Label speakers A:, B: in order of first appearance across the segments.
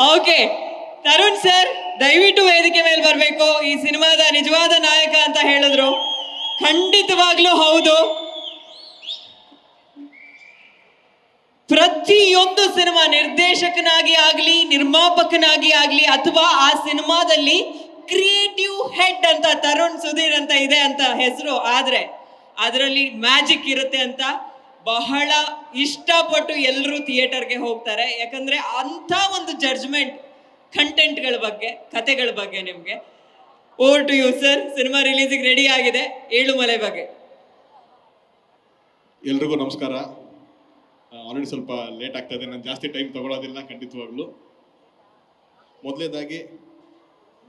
A: Okay, Tarun sir, ದಯವಿಟ್ಟು ವೇದಿಕೆ ಮೇಲೆ ಬರಬೇಕು. ಈ ಸಿನಿಮಾದ ನಿಜವಾದ ನಾಯಕ ಅಂತ ಹೇಳಿದ್ರು. ಖಂಡಿತವಾಗ್ಲೂ ಹೌದು. ಪ್ರತಿಯೊಂದು ಸಿನಿಮಾ ನಿರ್ದೇಶಕನಾಗಿ ಆಗಲಿ, ನಿರ್ಮಾಪಕನಾಗಿ ಆಗಲಿ, ಅಥವಾ ಆ ಸಿನಿಮಾದಲ್ಲಿ ಕ್ರಿಯೇಟಿವ್ ಹೆಡ್ ಅಂತ ತರುಣ್ ಸುಧೀರ್ ಅಂತ ಇದೆ ಅಂತ ಹೆಸರು ಆದರೆ, ಅದರಲ್ಲಿ ಮ್ಯಾಜಿಕ್ ಇರುತ್ತೆ ಅಂತ ಬಹಳ ಇಷ್ಟಪಟ್ಟು ಎಲ್ಲರೂ ಥಿಯೇಟರ್ಗೆ ಹೋಗ್ತಾರೆ. ಯಾಕಂದ್ರೆ ಅಂಥ ಒಂದು ಜಡ್ಜ್ಮೆಂಟ್ ಕಂಟೆಂಟ್ಗಳ ಬಗ್ಗೆ, ಕತೆಗಳ ಬಗ್ಗೆ ನಿಮಗೆ. Over to you sir cinema ರಿಲೀಸಿಗೆ ready ಆಗಿದೆ. ಏಳು ಮಲೆ ಬಗ್ಗೆ.
B: ಎಲ್ರಿಗೂ ನಮಸ್ಕಾರ. ಆಲ್ರೆಡಿ ಸ್ವಲ್ಪ ಲೇಟ್ ಆಗ್ತಾ ನಾನು ಜಾಸ್ತಿ ಟೈಮ್ ತಗೊಳ್ಳೋದಿಲ್ಲ ಖಂಡಿತವಾಗ್ಲೂ. ಮೊದಲೇದಾಗಿ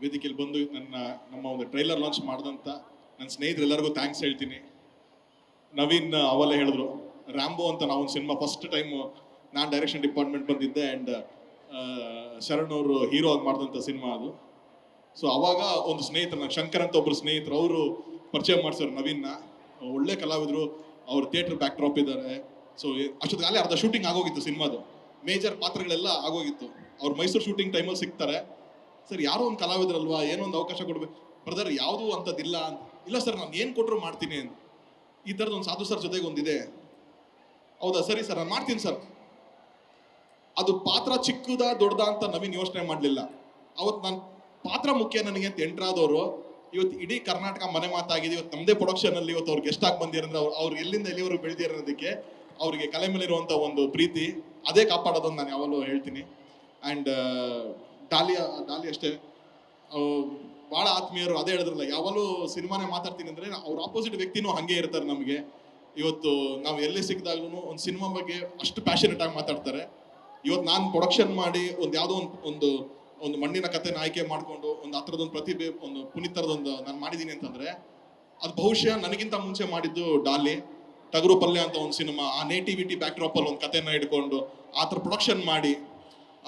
B: ವೇದಿಕೆಯಲ್ಲಿ ಬಂದು ನನ್ನ, ನಮ್ಮ ಒಂದು ಟ್ರೈಲರ್ ಲಾಂಚ್ ಮಾಡಿದಂಥ ನನ್ನ ಸ್ನೇಹಿತರೆಲ್ಲರಿಗೂ ಥ್ಯಾಂಕ್ಸ್ ಹೇಳ್ತೀನಿ. ನವೀನ್ ಅವಲ್ಲ ಹೇಳಿದ್ರು. ರ್ಯಾಂಬೋ ಅಂತ ನಾವು ಒಂದು ಸಿನಿಮಾ ಫಸ್ಟ್ ಟೈಮ್ ನಾನು ಡೈರೆಕ್ಷನ್ ಡಿಪಾರ್ಟ್ಮೆಂಟ್ ಬಂದಿದ್ದೆ ಆ್ಯಂಡ್ ಶರಣ್ ಅವರು ಹೀರೋ ಆಗಿ ಮಾಡಿದಂಥ ಸಿನಿಮಾ ಅದು. ಸೊ ಅವಾಗ ಒಂದು ಸ್ನೇಹಿತರು, ನಂಗೆ ಶಂಕರ್ ಅಂತ ಒಬ್ರು ಸ್ನೇಹಿತರು, ಅವರು ಪರಿಚಯ ಮಾಡ್ಸೋರು ನವೀನ್ನ. ಒಳ್ಳೆ ಕಲಾವಿದರು, ಅವ್ರು ಥಿಯೇಟರ್ ಬ್ಯಾಕ್ ಡ್ರಾಪ್ ಇದ್ದಾರೆ ಸೊ ಅಷ್ಟೊತ್ತಿಗೆ ಅರ್ಧ ಶೂಟಿಂಗ್ ಆಗೋಗಿತ್ತು ಸಿನಿಮಾದು. ಮೇಜರ್ ಪಾತ್ರಗಳೆಲ್ಲ ಆಗೋಗಿತ್ತು. ಅವ್ರು ಮೈಸೂರು ಶೂಟಿಂಗ್ ಟೈಮಲ್ಲಿ ಸಿಗ್ತಾರೆ. ಸರ್, ಯಾರೋ ಒಂದು ಕಲಾವಿದರಲ್ವಾ, ಏನೋ ಒಂದು ಅವಕಾಶ ಕೊಡ್ಬೇಕು ಬ್ರದರ್ ಯಾವುದೂ ಅಂಥದ್ದಿಲ್ಲ ಇಲ್ಲ ಸರ್ ನಾನು ಏನು ಕೊಟ್ಟರು ಮಾಡ್ತೀನಿ ಅಂತ. ಈ ಥರದ್ದು ಒಂದು ಸಾಧು ಸರ್ ಜೊತೆಗೆ ಒಂದಿದೆ ಹೌದಾ? ಸರಿ ಸರ್, ನಾನು ಮಾಡ್ತೀನಿ ಸರ್. ಅದು ಪಾತ್ರ ಚಿಕ್ಕದ ದೊಡ್ಡದ ಅಂತ ನವೀನ್ ಯೋಚನೆ ಮಾಡಲಿಲ್ಲ. ಅವತ್ತು ನಾನು ಪಾತ್ರ ಮುಖ್ಯ ನನಗೆ ಅಂತ ಎಂಟ್ರಾದವರು ಇವತ್ತು ಇಡೀ ಕರ್ನಾಟಕ ಮನೆ ಮಾತಾಗಿದೆ. ಇವತ್ತು ನಮ್ಮದೇ ಪ್ರೊಡಕ್ಷನಲ್ಲಿ ಇವತ್ತು ಅವ್ರಿಗೆ ಆಗಿ ಬಂದಿರಂದ್ರೆ ಅವ್ರು ಅವ್ರು ಎಲ್ಲಿಂದ ಎಲ್ಲಿವರು ಬೆಳೆದಿರೋದಕ್ಕೆ ಅವರಿಗೆ ಕಲೆ ಮೇಲಿರುವಂಥ ಒಂದು ಪ್ರೀತಿ, ಅದೇ ಕಾಪಾಡೋದು ನಾನು ಯಾವಾಗಲೂ ಹೇಳ್ತೀನಿ. ಆ್ಯಂಡ್ ಡಾಲಿಯಾ, ಡಾಲಿ ಅಷ್ಟೇ. ಭಾಳ ಆತ್ಮೀಯರು ಅದೇ ಹೇಳಿದ್ರಲ್ಲ, ಯಾವಾಗಲೂ ಸಿನಿಮಾನೇ ಮಾತಾಡ್ತೀನಿ ಅಂದರೆ ಅವ್ರ ಆಪೋಸಿಟ್ ವ್ಯಕ್ತಿನೂ ಹಾಗೆ ಇರ್ತಾರೆ ನಮಗೆ. ಇವತ್ತು ನಾವು ಎಲ್ಲೇ ಸಿಕ್ಕಿದಾಗ್ಲೂ ಒಂದು ಸಿನಿಮಾ ಬಗ್ಗೆ ಅಷ್ಟು ಪ್ಯಾಷನೇಟ್ ಆಗಿ ಮಾತಾಡ್ತಾರೆ. ಇವತ್ತು ನಾನು ಪ್ರೊಡಕ್ಷನ್ ಮಾಡಿ ಒಂದು ಯಾವುದೋ ಒಂದು ಒಂದು ಒಂದು ಮಣ್ಣಿನ ಕಥೆನ ಆಯ್ಕೆ ಮಾಡಿಕೊಂಡು ಒಂದು ಆ ಥರದೊಂದು ಪ್ರತಿಭೆ, ಒಂದು ಪುನೀತರದೊಂದು ನಾನು ಮಾಡಿದ್ದೀನಿ ಅಂತಂದರೆ, ಅದು ಬಹುಶಃ ನನಗಿಂತ ಮುಂಚೆ ಮಾಡಿದ್ದು ಡಾಲಿ, ಟಗರು ಪಲ್ಯ ಅಂತ ಒಂದು ಸಿನಿಮಾ, ಆ ನೇಟಿವಿಟಿ ಬ್ಯಾಕ್ ಡ್ರಾಪಲ್ಲಿ ಒಂದು ಕಥೆನ ಇಟ್ಕೊಂಡು ಆ ಥರ ಪ್ರೊಡಕ್ಷನ್ ಮಾಡಿ.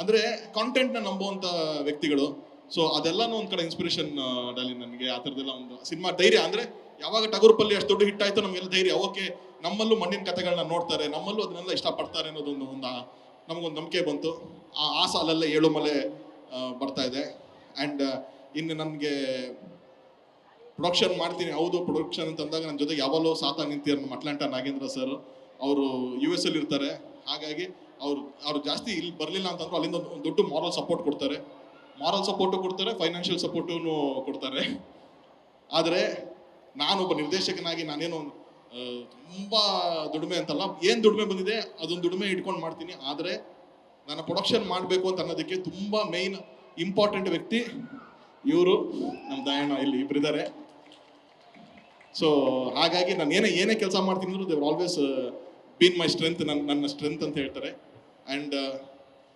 B: ಅಂದರೆ ಕಾಂಟೆಂಟ್ನ ನಂಬುವಂಥ ವ್ಯಕ್ತಿಗಳು. ಸೊ ಅದೆಲ್ಲನೂ ಒಂದು ಕಡೆ ಇನ್ಸ್ಪಿರೇಷನ್ ಡಾಲಿ, ನನಗೆ ಆ ಥರದ್ದೆಲ್ಲ ಒಂದು ಸಿನಿಮಾ ಧೈರ್ಯ. ಅಂದರೆ ಯಾವಾಗ ಟಗುರು ಪಲ್ಲಿ ಅಷ್ಟು ದೊಡ್ಡ ಹಿಟ್ಟಾಯ್ತು ನಮಗೆಲ್ಲ ಧೈರ್ಯ. ಓಕೆ ನಮ್ಮಲ್ಲೂ ಮಣ್ಣಿನ ಕಥೆಗಳನ್ನ ನೋಡ್ತಾರೆ, ನಮ್ಮಲ್ಲೂ ಅದನ್ನೆಲ್ಲ ಇಷ್ಟಪಡ್ತಾರೆ ಅನ್ನೋದೊಂದು ಒಂದು, ನಮಗೊಂದು ನಂಬಿಕೆ ಬಂತು. ಆ ಆ ಸಾಲಲ್ಲೇ ಏಳು ಮಲೆ ಬರ್ತಾ ಇದೆ. ಆ್ಯಂಡ್ ಇನ್ನು ನನಗೆ ಪ್ರೊಡಕ್ಷನ್ ಮಾಡ್ತೀನಿ. ಹೌದು ಪ್ರೊಡಕ್ಷನ್ ಅಂತ ಅಂದಾಗ ನನ್ನ ಜೊತೆಗೆ ಯಾವಾಗಲೂ ಸಾತ ನಿಂತಿರೋ ನಮ್ಮ ಅಟ್ಲಾಂಟಾ ನಾಗೇಂದ್ರ ಸರ್ ಅವರು ಯು ಎಸ್ ಅಲ್ಲಿ ಇರ್ತಾರೆ. ಹಾಗಾಗಿ ಅವ್ರು ಅವ್ರು ಜಾಸ್ತಿ ಇಲ್ಲಿ ಬರಲಿಲ್ಲ ಅಂತಂದ್ರೆ ಅಲ್ಲಿಂದ ಒಂದು ದೊಡ್ಡ ಮಾರಲ್ ಸಪೋರ್ಟ್ ಕೊಡ್ತಾರೆ. ಮಾರಲ್ ಸಪೋರ್ಟು ಕೊಡ್ತಾರೆ ಫೈನಾನ್ಷಿಯಲ್ ಸಪೋರ್ಟೂ ಕೊಡ್ತಾರೆ. ಆದರೆ ನಾನೊಬ್ಬ ನಿರ್ದೇಶಕನಾಗಿ ನಾನೇನು ತುಂಬ ದುಡಿಮೆ ಅಂತಲ್ಲ, ಏನು ದುಡಿಮೆ ಬಂದಿದೆ ಅದೊಂದು ದುಡಿಮೆ ಇಟ್ಕೊಂಡು ಮಾಡ್ತೀನಿ. ಆದರೆ ನನ್ನ ಪ್ರೊಡಕ್ಷನ್ ಮಾಡಬೇಕು ಅಂತ ಅನ್ನೋದಕ್ಕೆ ತುಂಬ ಮೇಯ್ನ್ ಇಂಪಾರ್ಟೆಂಟ್ ವ್ಯಕ್ತಿ ಇವರು ನಮ್ಮ ದಯಣ್ಣ ಇಲ್ಲಿ ಇಬ್ಬರಿದ್ದಾರೆ ಸೊ ಹಾಗಾಗಿ ನಾನು ಏನೇ ಏನೇ ಕೆಲಸ ಮಾಡ್ತೀನಿ ಅಂದ್ರೆ ದೇವ್ರು ಆಲ್ವೇಸ್ ಬೀನ್ ಮೈ ಸ್ಟ್ರೆಂತ್ ನನ್ನ ನನ್ನ ಸ್ಟ್ರೆಂತ್ ಅಂತ ಹೇಳ್ತಾರೆ. ಆ್ಯಂಡ್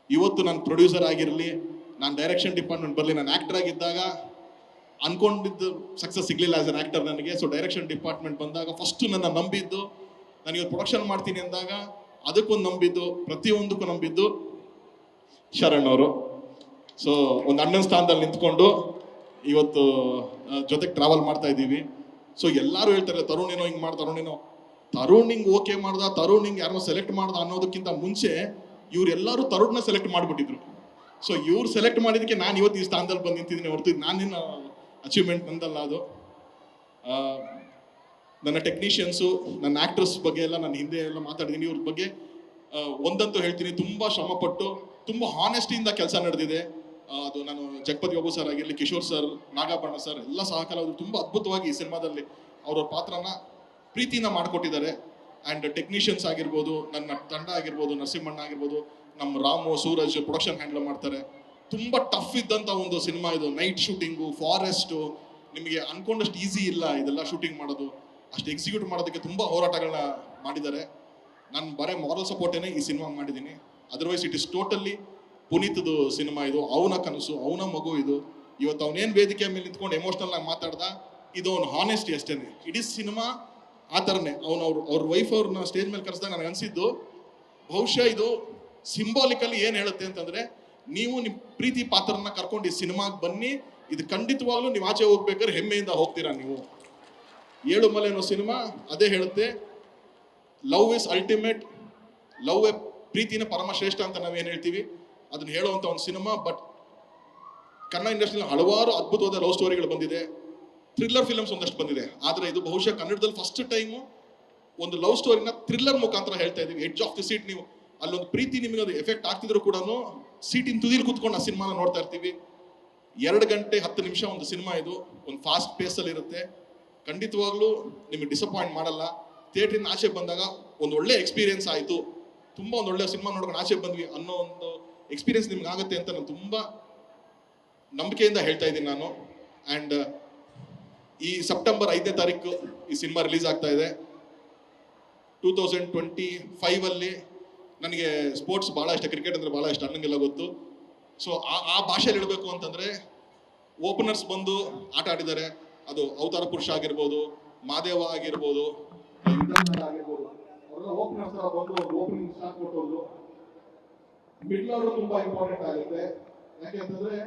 B: ಇವತ್ತು ನಾನು ಪ್ರೊಡ್ಯೂಸರ್ ಆಗಿರಲಿ, ನಾನು ಡೈರೆಕ್ಷನ್ ಡಿಪಾರ್ಟ್ಮೆಂಟ್ ಬರಲಿ, ನಾನು ಆ್ಯಕ್ಟರ್ ಆಗಿದ್ದಾಗ ಅನ್ಕೊಂಡಿದ್ದು ಸಕ್ಸಸ್ ಸಿಗಲಿಲ್ಲ ಆಸ್ ಅನ್ ಆ್ಯಕ್ಟರ್ ನನಗೆ. ಸೊ ಡೈರೆಕ್ಷನ್ ಡಿಪಾರ್ಟ್ಮೆಂಟ್ ಬಂದಾಗ ಫಸ್ಟ್ ನನ್ನ ನಂಬಿದ್ದು, ನಾನು ಇವತ್ತು ಪ್ರೊಡಕ್ಷನ್ ಮಾಡ್ತೀನಿ ಅಂದಾಗ ಅದಕ್ಕೊಂದು ನಂಬಿದ್ದು, ಪ್ರತಿಯೊಂದಕ್ಕೂ ನಂಬಿದ್ದು ಶರಣ್ ಅವರು. ಸೊ ಒಂದು ಅಣ್ಣನ ಸ್ಥಾನದಲ್ಲಿ ನಿಂತ್ಕೊಂಡು ಇವತ್ತು ಜೊತೆಗೆ ಟ್ರಾವೆಲ್ ಮಾಡ್ತಾ ಇದ್ದೀವಿ. ಸೊ ಎಲ್ಲರೂ ಹೇಳ್ತಾರೆ, ತರುಣ್ ಏನೋ ಹಿಂಗೆ ಮಾಡಿ ತರುಣ್ ಏನೋ. ತರುಣ್ ಹಿಂಗೆ ಓಕೆ ಮಾಡ್ದ, ತರುಣ್ ಹಿಂಗೆ ಯಾರನ್ನೋ ಸೆಲೆಕ್ಟ್ ಮಾಡ್ದ ಅನ್ನೋದಕ್ಕಿಂತ ಮುಂಚೆ ಇವರೆಲ್ಲರೂ ತರುಣ್ನ ಸೆಲೆಕ್ಟ್ ಮಾಡಿಬಿಟ್ಟಿದ್ರು. ಸೊ ಇವ್ರು ಸೆಲೆಕ್ಟ್ ಮಾಡಿದಕ್ಕೆ ನಾನು ಇವತ್ತು ಈ ಸ್ಥಾನದಲ್ಲಿ ಬಂದು ನಿಂತಿದ್ದೀನಿ ಹೊರತು ನಾನೇನು ಅಚೀವ್ಮೆಂಟ್ ನಂದಲ್ಲ ಅದು. ನನ್ನ ಟೆಕ್ನಿಷಿಯನ್ಸು ನನ್ನ ಆಕ್ಟರ್ಸ್ ಬಗ್ಗೆ ಎಲ್ಲ ನಾನು ಹಿಂದೆ ಎಲ್ಲ ಮಾತಾಡಿದ್ದೀನಿ. ಇವ್ರ ಬಗ್ಗೆ ಒಂದಂತೂ ಹೇಳ್ತೀನಿ. ತುಂಬ ಶ್ರಮಪಟ್ಟು, ತುಂಬ ಹಾನೆಸ್ಟಿಯಿಂದ ಕೆಲಸ ನಡೆದಿದೆ. ಅದು ನಾನು ಜಗಪತಿ ಬಾಬು ಸರ್ ಆಗಿರಲಿ, ಕಿಶೋರ್ ಸರ್ ನಾಗಾಭರಣ ಸರ್ ಎಲ್ಲ ಸಹಕಾರ. ಅವರು ತುಂಬ ಅದ್ಭುತವಾಗಿ ಈ ಸಿನಿಮಾದಲ್ಲಿ ಅವರ ಪಾತ್ರನ ಪ್ರೀತಿನ ಮಾಡಿಕೊಟ್ಟಿದ್ದಾರೆ. ಆ್ಯಂಡ್ ಟೆಕ್ನಿಷಿಯನ್ಸ್ ಆಗಿರ್ಬೋದು, ನನ್ನ ತಂಡ ಆಗಿರ್ಬೋದು, ನರಸಿಂಹಣ್ಣ ಆಗಿರ್ಬೋದು ನಮ್ಮ ರಾಮು, ಸೂರಜ್ ಪ್ರೊಡಕ್ಷನ್ ಹ್ಯಾಂಡಲ್ ಮಾಡ್ತಾರೆ. ತುಂಬ ಟಫ್ ಇದ್ದಂಥ ಒಂದು ಸಿನಿಮಾ ಇದು. ನೈಟ್ ಶೂಟಿಂಗು ಫಾರೆಸ್ಟು ನಿಮಗೆ ಅನ್ಕೊಂಡಷ್ಟು ಈಸಿ ಇಲ್ಲ ಇದೆಲ್ಲ ಶೂಟಿಂಗ್ ಮಾಡೋದು. ಅಷ್ಟು ಎಕ್ಸಿಕ್ಯೂಟ್ ಮಾಡೋದಕ್ಕೆ ತುಂಬ ಹೋರಾಟಗಳನ್ನ ಮಾಡಿದ್ದಾರೆ. ನಾನು ಬರೇ ಮಾರಲ್ ಸಪೋರ್ಟೇನೆ ಈ ಸಿನಿಮಾ ಮಾಡಿದ್ದೀನಿ. ಅದರ್ವೈಸ್ ಇಟ್ ಇಸ್ ಟೋಟಲಿ ಪುನೀತದು ಸಿನಿಮಾ ಇದು. ಅವನ ಕನಸು, ಅವನ ಮಗು ಇದು. ಇವತ್ತು ಅವನೇನು ವೇದಿಕೆ ಮೇಲೆ ನಿಂತ್ಕೊಂಡು ಎಮೋಷ್ನಲ್ ಆಗಿ ಮಾತಾಡ್ದ, ಇದು ಅವ್ನು ಹಾನೆಸ್ಟಿ ಅಷ್ಟೇ ಇಡೀ ಸಿನಿಮಾ ಆ ಥರನೇ ಅವ್ನು ಅವ್ರ ಅವ್ರ ವೈಫ್ ಅವ್ರನ್ನ ಸ್ಟೇಜ್ ಮೇಲೆ ಕರೆಸಿದಾಗ ನನಗೆ ಅನಿಸಿದ್ದು, ಬಹುಶಃ ಇದು ಸಿಂಬಾಲಿಕಲಿ ಏನು ಹೇಳುತ್ತೆ ಅಂತಂದ್ರೆ ನೀವು ನಿಮ್ಮ ಪ್ರೀತಿ ಪಾತ್ರನ ಕರ್ಕೊಂಡು ಈ ಸಿನಿಮಾಗೆ ಬನ್ನಿ. ಇದು ಖಂಡಿತವಾಗ್ಲೂ ನೀವು ಆಚೆ ಹೋಗ್ಬೇಕಾದ್ರೆ ಹೆಮ್ಮೆಯಿಂದ ಹೋಗ್ತೀರಾ ನೀವು. ಏಳು ಮಲೆ ಅನ್ನೋ ಸಿನಿಮಾ ಅದೇ ಹೇಳುತ್ತೆ. ಲವ್ ಇಸ್ ಅಲ್ಟಿಮೇಟ್ ಲವ್ ಎ ಪ್ರೀತಿನ ಪರಮಶ್ರೇಷ್ಠ ಅಂತ ನಾವೇನು ಹೇಳ್ತೀವಿ? ಅದನ್ನ ಹೇಳುವಂಥ ಒಂದು ಸಿನಿಮಾ, ಬಟ್ ಕನ್ನಡ ಇಂಡಸ್ಟ್ರಿಯಲ್ಲಿ ಹಲವಾರು ಅದ್ಭುತವಾದ ಲವ್ ಸ್ಟೋರಿಗಳು ಬಂದಿದೆ. ಥ್ರಿಲ್ಲರ್ ಫಿಲಮ್ಸ್ ಒಂದಷ್ಟು ಬಂದಿದೆ. ಆದರೆ ಇದು ಬಹುಶಃ ಕನ್ನಡದಲ್ಲಿ ಫಸ್ಟ್ ಟೈಮು ಒಂದು ಲವ್ ಸ್ಟೋರಿನ ಥ್ರಿಲ್ಲರ್ ಮುಖಾಂತರ ಹೇಳ್ತಾ ಇದೀವಿ. ಎಡ್ಜ್ ಆಫ್ ದಿ ಸೀಟ್ ನೀವು. ಅಲ್ಲೊಂದು ಪ್ರೀತಿ ನಿಮಗೆ ಅದು ಎಫೆಕ್ಟ್ ಆಗ್ತಿದ್ರು ಕೂಡ ಸೀಟಿನ ತುದಿಲಿ ಕೂತ್ಕೊಂಡು ಆ ಸಿನಿಮಾನ ನೋಡ್ತಾ ಇರ್ತೀವಿ. ಎರಡು ಗಂಟೆ ಹತ್ತು ನಿಮಿಷ ಒಂದು ಸಿನಿಮಾ ಇದು. ಒಂದು ಫಾಸ್ಟ್ ಪೇಸಲ್ಲಿ ಇರುತ್ತೆ. ಖಂಡಿತವಾಗ್ಲೂ ನಿಮಗೆ ಡಿಸಪಾಯಿಂಟ್ ಮಾಡಲ್ಲ. ಥಿಯೇಟ್ರಿಂದ ಆಚೆ ಬಂದಾಗ ಒಂದು ಒಳ್ಳೆ ಎಕ್ಸ್ಪೀರಿಯನ್ಸ್ ಆಯಿತು. ತುಂಬ ಒಂದು ಒಳ್ಳೆ ಸಿನಿಮಾ ನೋಡ್ಕೊಂಡು ಆಚೆ ಬಂದ್ವಿ ಅನ್ನೋ ಒಂದು ಎಕ್ಸ್ಪೀರಿಯನ್ಸ್ ನಿಮ್ಗೆ ಆಗುತ್ತೆ ಅಂತ ನಾನು ತುಂಬ ನಂಬಿಕೆಯಿಂದ ಹೇಳ್ತಾ ಇದ್ದೀನಿ ನಾನು. ಆ್ಯಂಡ್ ಈ ಸೆಪ್ಟೆಂಬರ್ ಐದನೇ ತಾರೀಕು ಈ ಸಿನಿಮಾ ರಿಲೀಸ್ ಆಗ್ತಾ ಇದೆ. ಟೂ ತೌಸಂಡ್ ಟ್ವೆಂಟಿ ಫೈವಲ್ಲಿ ನನಗೆ ಸ್ಪೋರ್ಟ್ಸ್ ಭಾಳ ಇಷ್ಟ ಕ್ರಿಕೆಟ್ ಅಂದರೆ ಭಾಳ ಇಷ್ಟ ಅಣ್ಣಂಗೆಲ್ಲ ಗೊತ್ತು. ಸೊ ಆ ಆ ಭಾಷೆಯಲ್ಲಿ ಹೇಳಬೇಕು ಅಂತಂದರೆ ಓಪನರ್ಸ್ ಬಂದು ಆಟ ಆಡಿದ್ದಾರೆ. ಅದು ಅವತಾರ ಪುರುಷ ಆಗಿರ್ಬೋದು, ಮಾದೇವ ಆಗಿರ್ಬೋದು. ಆಗಿರ್ಬೋದು ಓಪನರ್ಸ್ ಬಂದು ಓಪನಿಂಗ್ ಸ್ಟಾರ್ಟ್ ಕೊಟ್ಟೋದು ಮಿಡ್ಲ್ ಅವರು ತುಂಬಾ ಇಂಪಾರ್ಟೆಂಟ್ ಆಗುತ್ತೆ. ಯಾಕೆ ಅಂತಂದ್ರೆ,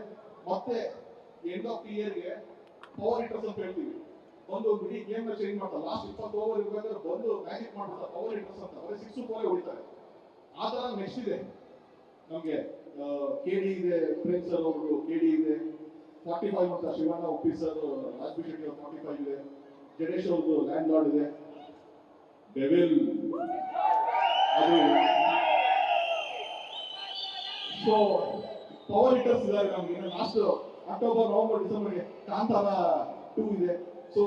B: ಮತ್ತೆ ಎಂಡ್ ಆಫ್ ಇಯರ್ಗೆ ಪವರ್ ಹಿಟರ್ಸ್ ಅಂತ ಹೇಳ್ತೀವಿ. ಒಂದು ಇಡೀ ಗೇಮ್ ಚೇಂಜ್ ಮಾಡ್ತಾರೆ. ಲಾಸ್ಟ್ ಇಪ್ಪತ್ತು ಓವರ್ ಇರ್ಬೇಕಾದ್ರೆ ಬಂದು ಮ್ಯಾಜಿಕ್ ಮಾಡ್ತಾರೆ ಪವರ್ ಹಿಟರ್ಸ್ ಅಂತ. ಅವರೇ ಸಿಕ್ಸ್ ಫೋರ್ ಹೊಡಿತಾರೆ. ಆ ಥರ ನೆಕ್ಸ್ಟ್ ಇದೆ. ನಮಗೆ ಕೆ ಡಿ ಇದೆ ಪ್ರೇಮ್ ಸರ್ ಅವರು ಕೆ ಡಿ ಇದೆ. ಫಾರ್ಟಿ ಫೈವ್ ಅಂತ Shivanna Uppi sir forty five ಇದೆ. ಜಡೇಶ್ ಅವ್ರದ್ದು ಲ್ಯಾಂಡ್ ಲಾರ್ಡ್ ಇದೆ. ಡೆವಿಲ್ ಅದು ಸೊ ಪವರ್ ಹಿಟರ್ಸ್ ಇದ್ದಾರೆ ನಮ್ಗೆ. ಲಾಸ್ಟ್ ಅಕ್ಟೋಬರ್ ನವೆಂಬರ್ ಡಿಸೆಂಬರ್ಗೆ ಕಾಂತಾರ ಟೂ ಇದೆ. ಸೊ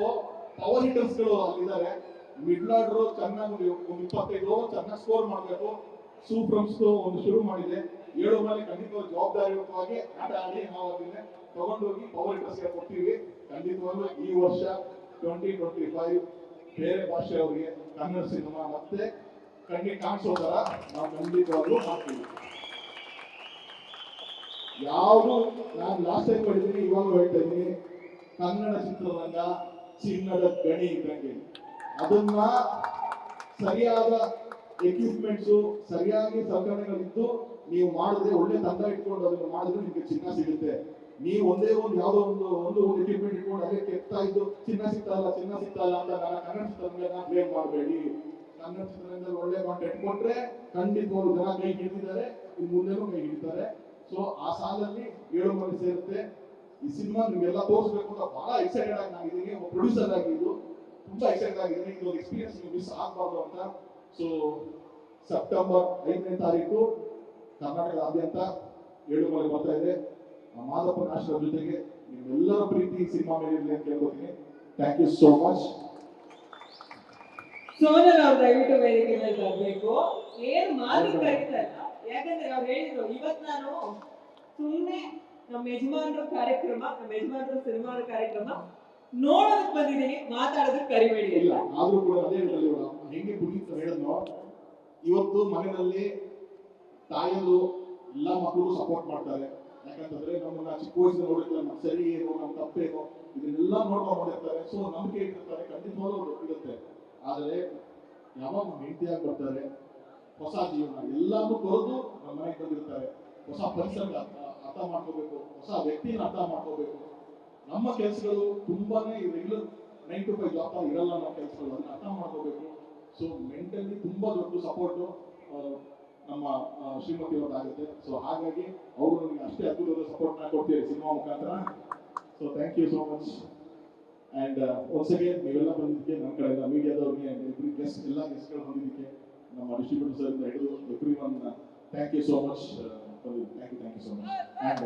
B: ಪವರ್ ಹಿಟರ್ಸ್ಗಳು ಅಲ್ಲಿದ್ದಾರೆ. ಮಿಡ್ ಆರ್ಡರ್ ಚೆನ್ನಾಗಿ ಒಂದು ಇಪ್ಪತ್ತೈದು ಚೆನ್ನಾಗಿ ಸ್ಕೋರ್ ಮಾಡಬೇಕು. ಸೂಪ್ರಮ್ಸ್ ಒಂದು ಶುರು ಮಾಡಿದೆ. ಏಳು ಮೇಲೆ ಖಂಡಿತವಾಗಿ ಜವಾಬ್ದಾರಿಯುತವಾಗಿ ಆಟ ಆಡಿ ನಾವು ಅದನ್ನ ತಗೊಂಡೋಗಿ ಪವರ್ ಹಿಟರ್ಸ್ಗೆ ಕೊಡ್ತೀವಿ. ಖಂಡಿತವಾಗ್ಲೂ ಈ ವರ್ಷ ಟ್ವೆಂಟಿ ಟ್ವೆಂಟಿ ಫೈವ್ ಬೇರೆ ಭಾಷೆಯವರಿಗೆ ಕನ್ನಡ ಸಿನಿಮಾ ಮತ್ತೆ ಕಣ್ಣಿಗೆ ಕಾಣಿಸೋ ತರ ನಾವು ಖಂಡಿತವಾಗ್ಲೂ ಮಾಡ್ತೀವಿ. ಯಾವುದು ನಾನು ಲಾಸ್ಟ್ ಟೈಮ್ ಹೇಳಿದ್ದೀನಿ ಇವಾಗ ಹೇಳ್ತಾ ಇದ್ದೀನಿ. ಕನ್ನಡ ಚಿತ್ರರಂಗ ಚಿನ್ನದ ಗಣಿ ಇದ್ದಂಗೆ. ಅದನ್ನ ಸರಿಯಾದ ಎಕ್ವಿಪ್ಮೆಂಟ್ಸು ಸರಿಯಾಗಿ ಸಲಕರಣೆಗಳಿದ್ದು ನೀವು ಮಾಡಿದ್ರೆ ಒಳ್ಳೆ ತಂಡ ಇಟ್ಕೊಂಡು ಅದನ್ನು ಮಾಡಿದ್ರೆ ನಿಮಗೆ ಚಿನ್ನ ಸಿಗುತ್ತೆ. ನೀವು ಒಂದೇ ಒಂದು ಯಾವುದೋ ಒಂದು ಒಂದು ಎಕ್ವಿಪ್ಮೆಂಟ್ ಇಟ್ಕೊಂಡು ಅದೇ ಕೆತ್ತಾ ಇದ್ದು ಚಿನ್ನ ಸಿಗ್ತಲ್ಲ ಚಿನ್ನ ಸಿಗ್ತಲ್ಲ ಅಂತ ನನ್ನ ಕನ್ನಡ ಚಿತ್ರರಂಗನ ಬ್ಲೇಮ್ ಮಾಡಬೇಡಿ. ಕನ್ನಡ ಚಿತ್ರರಂಗದಲ್ಲಿ ಒಳ್ಳೆ ಕಾಂಟೆಂಟ್ ಕೊಟ್ರೆ ಅವರು ಜನ ಕೈ ಹಿಡಿದಿದ್ದಾರೆ, ಇನ್ನು ಮುಂದೆನೂ ಕೈ ಹಿಡಿತಾರೆ. ಸೊ ಆ ಸಾಲಲ್ಲಿ ಏಳು ಮಂದಿ ಸೇರುತ್ತೆ. ಈ ಸಿನಿಮಾ ನಿಮ್ಗೆಲ್ಲ ತೋರಿಸ್ಬೇಕು ಅಂತ ಬಹಳ ಎಕ್ಸೈಟೆಡ್ ಆಗಿ ನಾನಿದ್ದೀನಿ ಒಬ್ಬ ಪ್ರೊಡ್ಯೂಸರ್ ಆಗಿ ಇದು ತುಂಬಾ ಎಕ್ಸೈಟೆಡ್ ಆಗಿದ್ದೀನಿ ಎಕ್ಸ್ಪೀರಿಯನ್ಸ್ ಮಿಸ್ ಆಗಬಾರ್ದು ಅಂತ ಸೊ ಸೆಪ್ಟೆಂಬರ್ ಐದನೇ ತಾರೀಕು ಕರ್ನಾಟಕದಾದ್ಯಂತ ಏಳು ಮನೆ ಬರ್ತಾ ಇದೆ. ಮಾದಪ್ಪ ನಾಶದ ಜೊತೆಗೆ ನಿಮ್ಮೆಲ್ಲರ ಪ್ರೀತಿ ಸಿನಿಮಾ ಮೇಲೆ ಇರಲಿ ಅಂತ ಕೇಳ್ಕೊತೀನಿ thank you so much
A: Sonal ಅವ್ರು ದಯವಿಟ್ಟು ವೇದಿಕೆ ಮೇಲೆ ಬರ್ಬೇಕು ಏನ್ ಮಾತು ಕರೀತಾ ಇಲ್ಲ. ಯಾಕಂದ್ರೆ ಅವ್ರು ಹೇಳಿದ್ರು, ಇವತ್ ನಾನು ಸುಮ್ನೆ ನಮ್ಮ ಯಜಮಾನ್ರ ಕಾರ್ಯಕ್ರಮ, ನಮ್ಮ ಯಜಮಾನರ ಸಿನಿಮಾದ ಕಾರ್ಯಕ್ರಮ ನೋಡೋದಕ್ ಬಂದಿದ್ದೀನಿ ಮಾತಾಡೋದಕ್ಕೆ ಕರಿಬೇಡಿ
B: ಇಲ್ಲ, ಆದ್ರೂ ಕೂಡ ಅದೇ ಹೇಳಿದ್ರು ಇವ್ರು. ಹೆಂಗೆ ಪುನೀತ್ ಹೇಳಿದ್ನೋ, ಇವತ್ತು ಮನೆಯಲ್ಲಿ ತಾಯಿಯರು ಎಲ್ಲ ಮಕ್ಕಳು ಸಪೋರ್ಟ್ ಮಾಡ್ತಾರೆ. ಯಾಕಂತಂದ್ರೆ ನಮ್ಮನ್ನ ಚಿಕ್ಕ ವಯಸ್ಸಿನ ನೋಡಿರ್ತಾರೆ ನಮ್ಮ ಸರಿ ಏನು ನಮ್ಮ ತಪ್ಪೇನು ಇದನ್ನೆಲ್ಲ ನೋಡ್ಕೊಂಡು ಮಾಡಿರ್ತಾರೆ ಸೊ ನಂಬಿಕೆ ಇಟ್ಟಿರ್ತಾರೆ, ಖಂಡಿತವಾಗ್ಲೂ ಅವ್ರು ಇರುತ್ತೆ ಆದರೆ, ಯಾವಾಗ ಹೆಂಡತಿಯಾಗಿ ಬರ್ತಾರೆ, ಹೊಸ ಜೀವನ ಎಲ್ಲಾನು ಕೊರದು ನಮ್ಮ ಮನೆಗೆ ಬಂದಿರ್ತಾರೆ. ಹೊಸ ಪರಿಸರ ಅರ್ಥ ಮಾಡ್ಕೋಬೇಕು, ಹೊಸ ವ್ಯಕ್ತಿನ ಅರ್ಥ ಮಾಡ್ಕೋಬೇಕು. ನಮ್ಮ ಕೆಲಸಗಳು ತುಂಬಾನೇ regular nine to five job ಇರಲ್ಲ ನಮ್ಮ ಕೆಲಸಗಳು, ಅದನ್ನ ಅರ್ಥ ಮಾಡ್ಕೋಬೇಕು. ಸೊ ಮೆಂಟಲಿ ತುಂಬಾ ದೊಡ್ಡ ಸಪೋರ್ಟು ನಮ್ಮ ಶ್ರೀಮತಿ ಆಗುತ್ತೆ. ಸೊ ಹಾಗಾಗಿ ಅವರು ನನಗೆ ಅಷ್ಟೇ ಅದ್ಭುತದ ಸಪೋರ್ಟ್ ನಾ ಕೊಡ್ತೀರಿ ಸಿನಿಮಾ ಮುಖಾಂತರ. So thank you so much and once again ನೀವೆಲ್ಲ ಬಂದಿದ್ದಕ್ಕೆ ನಮ್ಮ ಕಡೆಯಿಂದ ಮೀಡಿಯಾದವ್ರಿಗೆ ಎವ್ರಿ ಗೆಸ್ಟ್ ಎಲ್ಲ ಗೆಸ್ಟ್ಗಳು ಬಂದಿದ್ದಕ್ಕೆ ನಮ್ಮ ಡಿಸ್ಟ್ರಿಬ್ಯೂಟರ್ ಸರ್ ಇಂದ ಹಿಡಿದು everyone thank you so much ಬಂದಿದ್ದು thank you thank you so much and